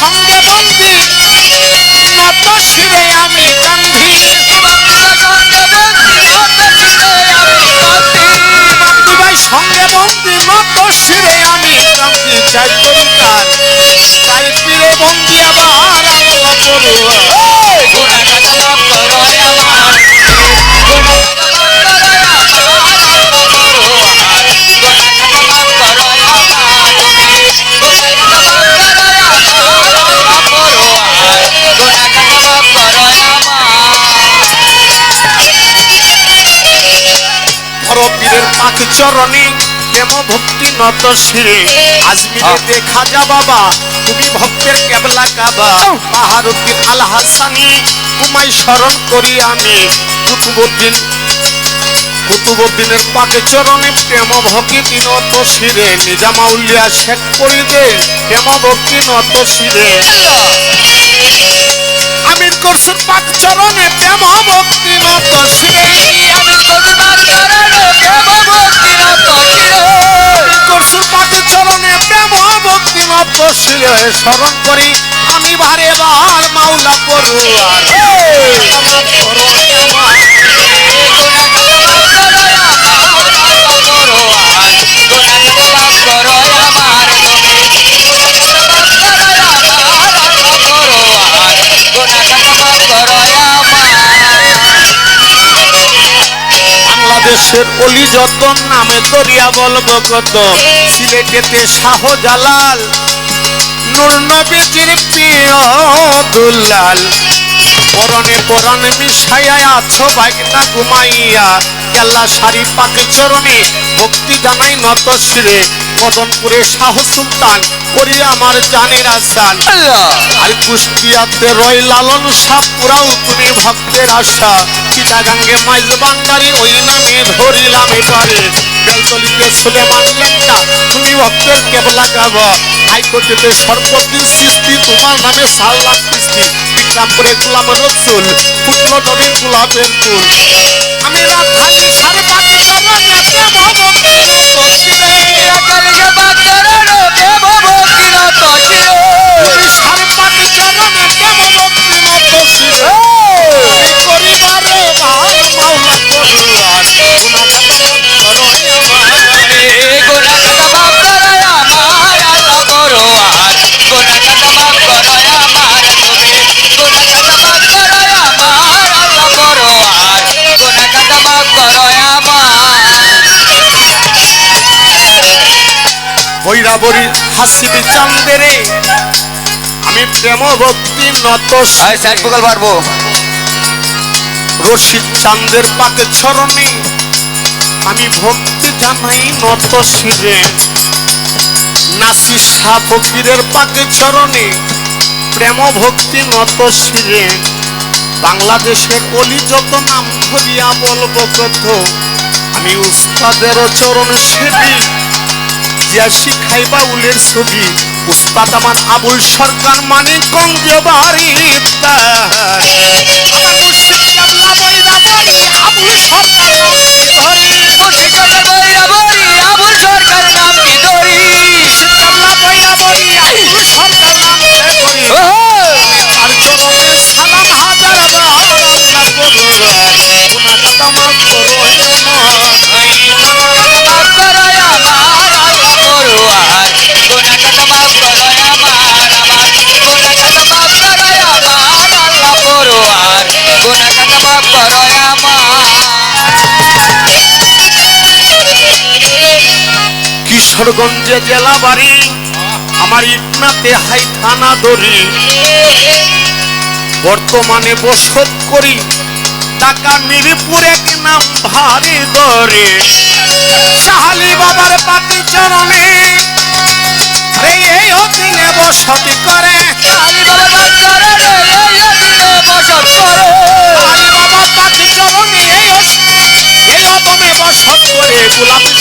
সঙ্গে বন্দি চরণে প্রেম ভক্তি নত শিরে। আজমিরে দেখা যা বাবা তুমি ভক্তের কেবলা কাবা বাহারুদ্দিন আল হাসানি তোমায় স্মরণ করি আমি। কুতুবুদ্দিন কুতুবুদ্দিনের পাকে চরণে প্রেম ভক্তি নত শিরে। নিজামাউলিয়া শেখ করিদের প্রেম ভক্তি নত শিরে। আমির করছুর পাক চরণে প্রেম ভক্তি নত শিরে। শিরে স্মরণ করি, আমি ভারে বার মাওলা পড়ুয়ার। বাংলাদেশের অলি যতন নামে দরিয়া বলব কত সিলেটেতে শাহজালাল নূর নবীজির প্রিয় দুলাল পরনে পরনে মিশাইয়া আছো বাইকটা ঘুমাইয়া কেল্লা শাড়ি পাকে চরণে ভক্তি জানাই নত শিরে। মদনপুরে শাহ সুলতান করি আমার জানের আসান। আর কুষ্টিয়াতে রয় লালন সাপ পুরাও তুমি ভক্তের আশা। চিটাগাঙ্গে মাইজ বান্ডারি ওই নামে ধরিলাম এবারে বেলতলিতে সুলেমান লেঙ্কা তুমি ভক্তের কেবলা গাব। হাইকোর্টেতে সর্বদিন সৃষ্টি তোমার নামে সাল্লাম কিস্তি বিক্রামপুরে গোলাম রসুল ফুটলো নবীর গোলাপের ফুল। আমি রাজধানী সারে। তুমি সারে পাখি চরণে হাসিবি আমি প্রেম ভক্তি নত পারব? রশিদ চান্দের পাকে চরণে আমি ভক্তি জানাই নত শিরে। নাসি শাহ ফকিরের পাকে চরণে প্রেম ভক্তি নত শিরে। বাংলাদেশের অলি যত নাম ধরিয়া বলব কত আমি উস্তাদের চরণ সেবি। জিয়া খাইবা উলের ছবি। উস্তাদ আমার আবুল সরকার বাড়ি কেবলা বইরা বলি আবুল সরকার কিশোরগঞ্জে জেলা বাড়ি আমার ইটনাতে হাই থানা দড়ি। বর্তমানে বসত করি টাকা মিরপুর এক নাম ভারী দরে সাহালি বাবার পাটি চরণে এই অধীনে বসতি করে। সাহালি বাবার চরণে এই অস- এই অদমে বসত করে। গোলাপি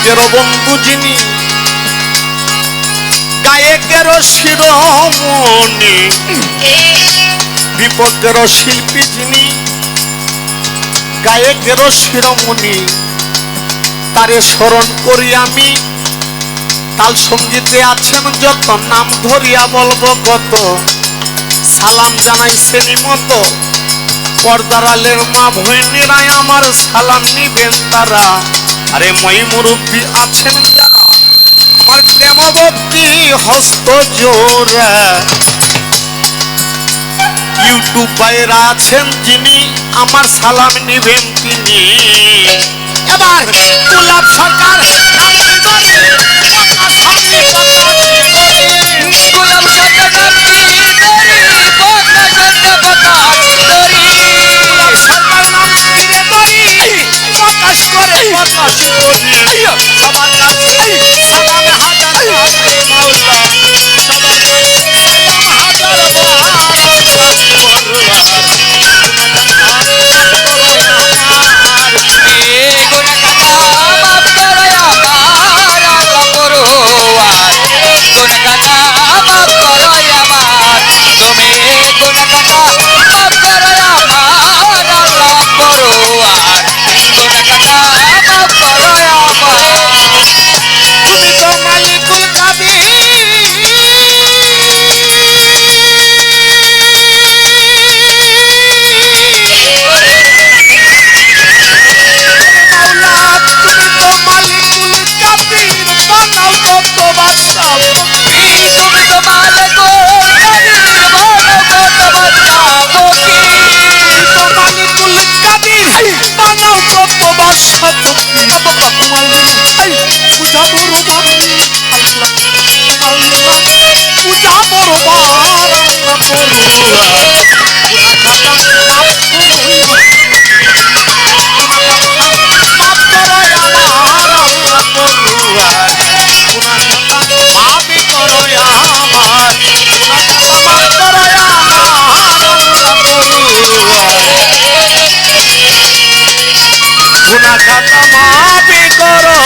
বিপক্ষের বন্ধু যিনি গায়কের শিরোমণি বিপক্ষের শিল্পী যিনি গায়কের শিরোমণি, তারে স্মরণ করি আমি। তাল সঙ্গীতে আছেন যত নাম ধরিয়া বলব কত। সালাম জানাইছেন মতো পর্দারালের মা ভৈনীরাই আমার সালাম নিবেন তারা। আরে মই মুরব্বী আছেন যারা আমার প্রেমবতী হস্ত জোড়া ইউটিউব বাইরা আছেন যিনি আমার সালাম নিবেন তিনি এবার গোলাপ সরকার। গোলাম সরকার খাতা মাফি করো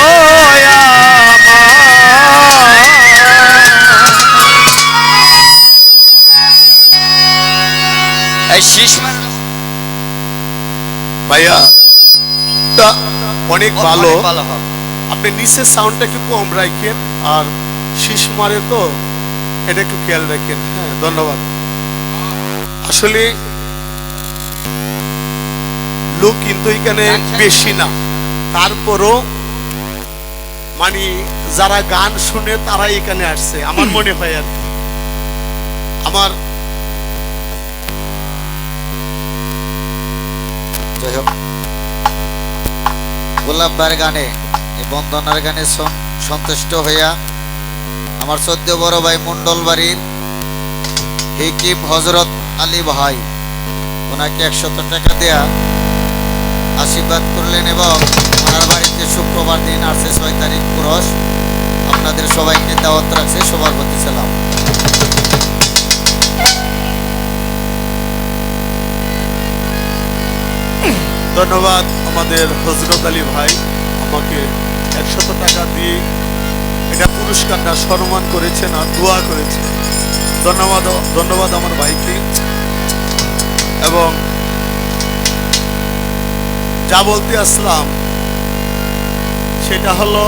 ভাইয়া অনেক ভালো। হবে আপনি নিচের সাউন্ডটা একটু কম রাখেন আর শীষ মারে তো এটা একটু খেয়াল রাখেন। হ্যাঁ ধন্যবাদ। আসলে লোক কিন্তু এখানে বেশি না। তারপরও মানে যারা গান শুনে তারা এখানে আসছে আমার মনে হয় আর আমার যাই হোক। গোলাপবার গানে এই বন্দনার গানে সন- সন্তুষ্ট হইয়া আমার সদ্য বড় ভাই মন্ডল বাড়ির হিকিম হজরত আলী ভাই ওনাকে একশত টাকা দেয়া আশীর্বাদ করলেন এবং ওনার বাড়িতে শুক্রবার দিন আসছে ছয় তারিখ পুরস। আপনাদের সবাইকে দাওয়াত রাখছে সবার প্রতি সালাম। ধন্যবাদ আমাদের হজরত আলী ভাই। আমাকে একশত টাকা দিয়ে এটা পুরস্কারটা সম্মান করেছেন আর দোয়া করেছে ধন্যবাদ ধন্যবাদ আমার ভাইকে। এবং যা বলতে আসলাম সেটা হলো